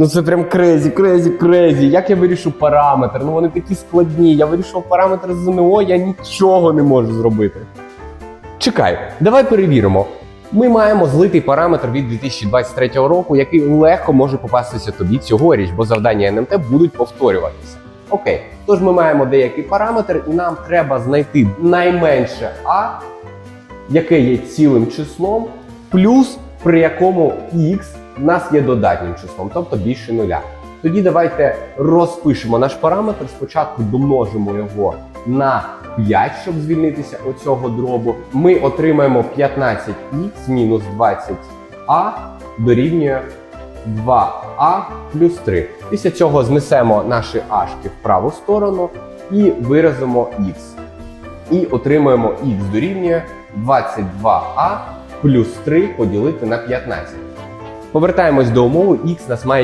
Ну це прям крезі, крезі, крезі. Як я вирішу параметр? Ну вони такі складні. Я вирішував параметр ЗНО, я нічого не можу зробити. Чекай, давай перевіримо. Ми маємо злитий параметр від 2023 року, який легко може попастися тобі цьогоріч, бо завдання НМТ будуть повторюватися. Окей, тож ми маємо деякий параметр, і нам треба знайти найменше А, яке є цілим числом, плюс при якому X в нас є додатнім числом, тобто більше нуля. Тоді давайте розпишемо наш параметр. Спочатку домножимо його на 5, щоб звільнитися від цього дробу. Ми отримаємо 15х мінус 20а дорівнює 2а плюс 3. Після цього знесемо наші ашки в праву сторону і виразимо х. І отримаємо х дорівнює 22а плюс 3 поділити на 15. Повертаємось до умови, х нас має